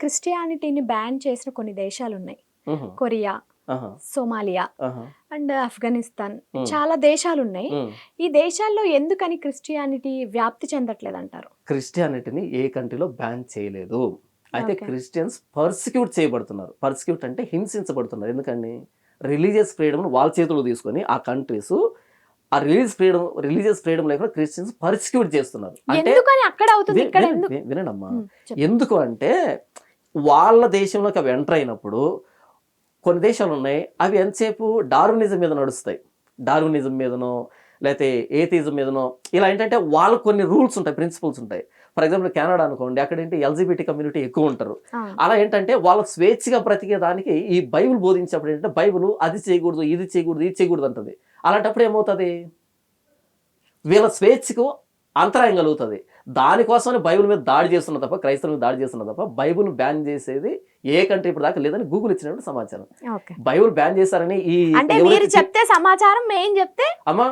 క్రిస్టియానిటీని ban చేసిన కొన్ని దేశాలు ఉన్నాయి కొరియా సోమాలియా అండ్ ఆఫ్ఘనిస్తాన్. చాలా దేశాలు ఉన్నాయి. ఈ దేశాల్లో ఎందుకని క్రిస్టియానిటీ వ్యాప్తి చెందట్లేదు అంటారు క్రిస్టియానిటీని ఏ కంట్రీలో బ్యాన్ చేయలేదు. అయితే. Christians persecute చేయబడుతున్నారు. పర్సిక్యూట్ అంటే హింసించబడుతున్నారు. ఎందుకని? రిలీజియస్ ఫ్రీడమ్ వాళ్ళ చేతుల్లో తీసుకొని ఆ కంట్రీస్ ఆ రిలీజియస్ ఫ్రీడమ్ రిలీజియస్ ఫ్రీడమ్ లేకుండా క్రిస్టియన్స్ పర్సిక్యూట్ చేస్తున్నారు. అంటే ఎందుకని అక్కడ అవుతుంది వి- ఇక్కడ వినండి, చెప్పు. ఎందుకు అంటే వాళ్ళ దేశంలోకి అవి ఎంటర్ అయినప్పుడు కొన్ని దేశాలు ఉన్నాయి అవి ఎంతసేపు డార్వినిజం మీద నడుస్తాయి. డార్వినిజం మీదనో లేకపోతే ఏథిజం మీదనో ఇలా ఏంటంటే వాళ్ళకు కొన్ని రూల్స్ ఉంటాయి ప్రిన్సిపల్స్ ఉంటాయి. ఫర్ ఎగ్జాంపుల్ కెనడా అనుకోండి అక్కడ ఏంటి ఎల్జిబిటీ కమ్యూనిటీ ఎక్కువ ఉంటారు. అలా ఏంటంటే వాళ్ళ స్వేచ్ఛగా బ్రతికే దానికి ఈ బైబిల్ బోధించేప్పుడు ఏంటంటే బైబిల్ అది చేయకూడదు ఇది చేయకూడదు ఇది చేయకూడదు అంటది. అలాంటప్పుడు ఏమవుతుంది? వీళ్ళ స్వేచ్ఛకు అంతరాయం కలుగుతుంది. దానికోసమని బైబిల్ మీద దాడి చేస్తున్న తప్ప క్రైస్తవుల మీద దాడి చేస్తున్న తప్ప బైబిల్ బ్యాన్ చేసేది ఏ కంట్రీ ఇప్పుడు దాకా లేదని గూగుల్ ఇచ్చినట్టు సమాచారం. బైబిల్ బ్యాన్ చేశారని ఈ మీరు చెప్తే సమాచారం చెప్తే అమ్మా.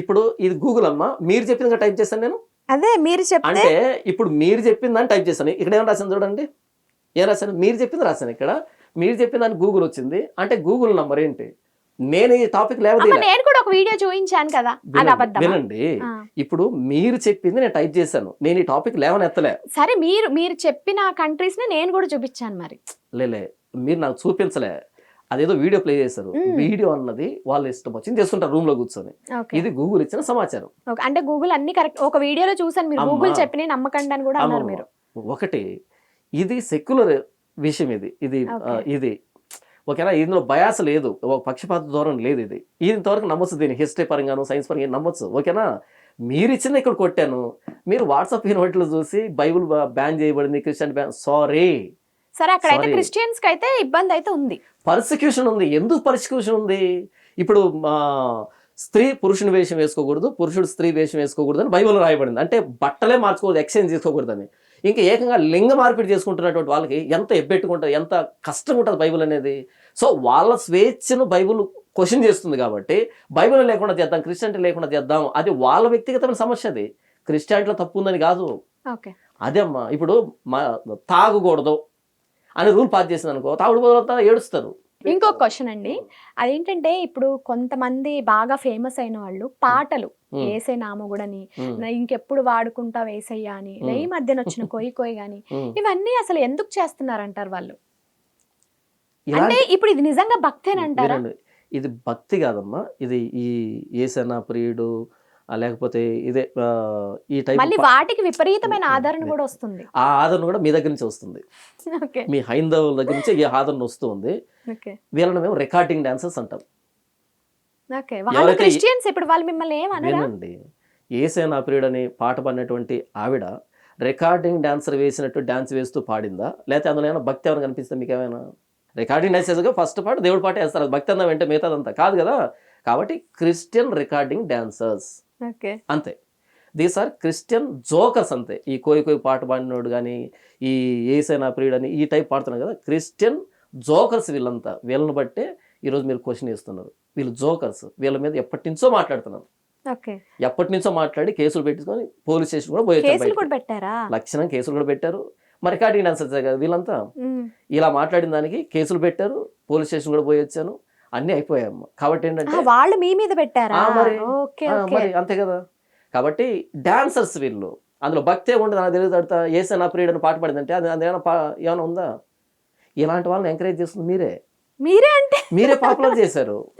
ఇప్పుడు ఇది గూగుల్ అమ్మా మీరు చెప్పింది టైప్ చేశాను నేను? అదే మీరు అంటే ఇప్పుడు మీరు చెప్పిందని టైప్ చేశాను. ఇక్కడ ఏం రాశాను చూడండి. ఏం రాశాను? మీరు చెప్పింది రాశాను ఇక్కడ. మీరు చెప్పిందని గూగుల్ వచ్చింది. అంటే గూగుల్ నంబర్ ఏంటి? నేను ఈ టాపిక్ లేవదీలే నేను కూడా ఒక వీడియో చూపించాను కదా. అది అబద్ధం వినండి. ఇప్పుడు మీరు చెప్పింది నేను టైప్ చేశాను. నేను ఈ టాపిక్ లేవనెత్తలే. సరే మీరు మీరు చెప్పిన కంట్రీస్ని నేను కూడా చూపించాను మరి. లేలే మీరు నాకు చూపించలే. అదేదో వీడియో ప్లే చేశారు. వీడియో అన్నది వాళ్ళు ఇష్టం వచ్చింది చేస్తుంటారు రూమ్లో కూర్చొని ఇది గూగుల్ ఇచ్చిన సమాచారం. అంటే గూగుల్ అన్ని కరెక్ట్ ఒక వీడియోలో చూసాను మీరు. గూగుల్ చెప్పిన నమ్మకండి అని కూడా అన్నారు. మీరు. ఒకటి ఇది సెక్యులర్ విషయం ఇది. ఇది. ఇది. ఓకేనా? ఇందులో బయాస్ లేదు. ఒక పక్షపాత ధోరణి లేదు ఇది. ఇంతవరకు నమ్మొచ్చు దీన్ని. హిస్టరీ పరంగాను సైన్స్ పరంగా నమ్మొచ్చు. ఓకేనా? మీరు ఇచ్చింది ఇక్కడ కొట్టాను. మీరు వాట్సాప్ యూనివర్సిటీలో చూసి బైబుల్ బ్యాన్ చేయబడింది క్రిస్టియన్ బ్యాన్ సారీ. సరే అక్కడైతే. క్రిస్టియన్స్కి అయితే ఇబ్బంది అయితే ఉంది. పర్సిక్యూషన్ ఉంది. ఎందుకు పర్సిక్యూషన్ ఉంది? ఇప్పుడు స్త్రీ పురుషుని వేషం వేసుకోకూడదు పురుషుడు స్త్రీ వేషం వేసుకోకూడదు అని బైబిల్ రాయబడింది. అంటే బట్టలే మార్చుకోకూడదు ఎక్స్చేంజ్ చేసుకోకూడదని. ఇంకా ఏకంగా లింగ మార్పిడి చేసుకుంటున్నటువంటి వాళ్ళకి ఎంత ఎబ్బెట్టుకుంటుంది ఎంత కష్టంగా ఉంటుంది బైబిల్ అనేది? సో వాళ్ళ స్వేచ్ఛను బైబిల్ క్వశ్చన్ చేస్తుంది కాబట్టి బైబిల్ లేకుండా చేద్దాం క్రిస్టియానిటీ లేకుండా చేద్దాం అది వాళ్ళ వ్యక్తిగతమైన సమస్య అది. క్రిస్టియానిటీలో తప్పు ఉందని కాదు. ఓకే. అదే అమ్మా ఇప్పుడు మా తాగకూడదు అని రూల్ పాస్ చేసింది అనుకో తాగుడు బదులుతా ఏడుస్తారు. ఇంకొక క్వశ్చన్ అండి. అదేంటంటే ఇప్పుడు కొంతమంది బాగా ఫేమస్ అయిన వాళ్ళు పాటలు ఉమ్, ఏసే నామగుడని ఉమ్, నా ఇంకెప్పుడు వాడుకుంటా వేసయ్యా అని ఈ మధ్యన వచ్చిన కొయ్యి కొయ్యి గాని. ఇవన్నీ అసలు ఎందుకు చేస్తున్నారంటారు వాళ్ళు? అంటే ఇప్పుడు ఇది నిజంగా భక్తేనంటారా? వినండి, ఇది భక్తి కాదమ్మా. ఇది ఈ ఏసన ప్రియుడు లేకపోతే ఇదే ఈ టైప్ మళ్ళీ వాటికి విపరీతమైన ఆదరణ. కూడా వస్తుంది. ఆ ఆదరణ కూడా మీ దగ్గర నుంచి వస్తుంది. మీ హైందవుల దగ్గర నుంచి ఈ ఆదరణ వస్తుంది. వీళ్ళని మేము రికార్డింగ్ డాన్సర్స్ అంటాం. క్రిస్టియన్స్ ఇప్పుడు వాళ్ళు మిమ్మల్ని ఏమనరా వినండి. ఏసేనా ప్రియుడు అని పాట పాడినటువంటి ఆవిడ రికార్డింగ్ డాన్సర్ వేసినట్టు డాన్స్ వేస్తూ పాడిందా? లేకపోతే అందులో ఏమైనా భక్తి ఏమైనా కనిపిస్తే మీకు ఏమైనా? రికార్డింగ్ డాన్స్ వేసాక ఫస్ట్ పాట దేవుడి పాట వేస్తారు. భక్తి అందా వెంటే మిగతాదంతా కాదు కదా? కాబట్టి క్రిస్టియన్ రికార్డింగ్ డాన్సర్స్. అంతే. దీస్ ఆర్ క్రిస్టియన్ జోకర్స్ అంతే. ఈ కోయి కోయి పాట పాడినోడు కానీ ఈ ఏసైనా ప్రియుడు అని ఈ టైప్ పాడుతున్నారు కదా క్రిస్టియన్ జోకర్స్ వీళ్ళంతా. వీళ్ళని బట్టే ఈరోజు మీరు క్వశ్చన్ ఇస్తున్నారు వీళ్ళు జోకర్స్. వీళ్ళ మీద ఎప్పటి నుంచో మాట్లాడుతున్నారు. ఓకే. ఎప్పటి నుంచో మాట్లాడి కేసులు పెట్టుకొని పోలీస్ స్టేషన్ కూడా పోయి కేసులు కూడా పెట్టారా? లక్షణం కేసులు కూడా పెట్టారు. మరి రికార్డింగ్ డాన్సర్స్ కదా వీళ్ళంతా. ఇలా మాట్లాడిన దానికి కేసులు పెట్టారు. పోలీస్ స్టేషన్ కూడా పోయి వచ్చాను. అన్నీ అయిపోయాయమ్మ. కాబట్టి ఏంటంటే వాళ్ళు మీ మీద పెట్టారా? మరి. అంతే కదా. కాబట్టి డాన్సర్స్ వీళ్ళు. అందులో భక్తే ఉండదు నాకు తెలియదు అడతా ఏసే నా ప్రియుడు అని పాట పాడిందంటే అది అది ఏమైనా పా- ఏమైనా ఉందా? ఇలాంటి వాళ్ళని ఎంకరేజ్ చేస్తుంది మీరే. మీరే అంటే? మీరే పాపులర్ చేశారు.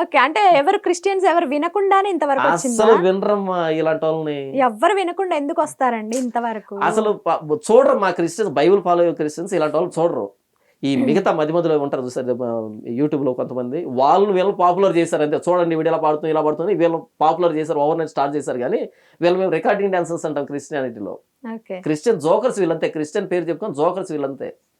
ఓకే అంటే ఎవరు క్రిస్టియన్స్ ఎవరు వినకుండానే ఇంతవరకు అసలు వినరమ్మా ఇలాంటి వాళ్ళని. ఎవ్వరు వినకుండా ఎందుకు వస్తారండి ఇంతవరకు? అసలు చూడరు మా క్రిస్టియన్స్ బైబిల్ ఫాలో అయ్యే క్రిస్టియన్స్ ఇలాంటి వాళ్ళు చూడరు. ఈ మిగతా మధ్య మధ్యలో ఉంటారు చూసారు యూట్యూబ్లో కొంతమంది. వాళ్ళని వీళ్ళు పాపులర్ చేశారు అంతే. చూడండి వీడు ఇలా పాడుతుంది ఇలా పాడుతుంది. వీళ్ళు పాపులర్ చేశారు ఓవర్ నైట్ స్టార్ట్ చేశారు కానీ వీళ్ళు మేము రికార్డింగ్ డాన్సర్స్ అంటాం క్రిస్టియానిటీలో క్రిస్టియన్ జోకర్స్ వీళ్ళంతే. క్రిస్టియన్ పేరు చెప్పుకొని జోకర్స్ వీళ్ళంతే.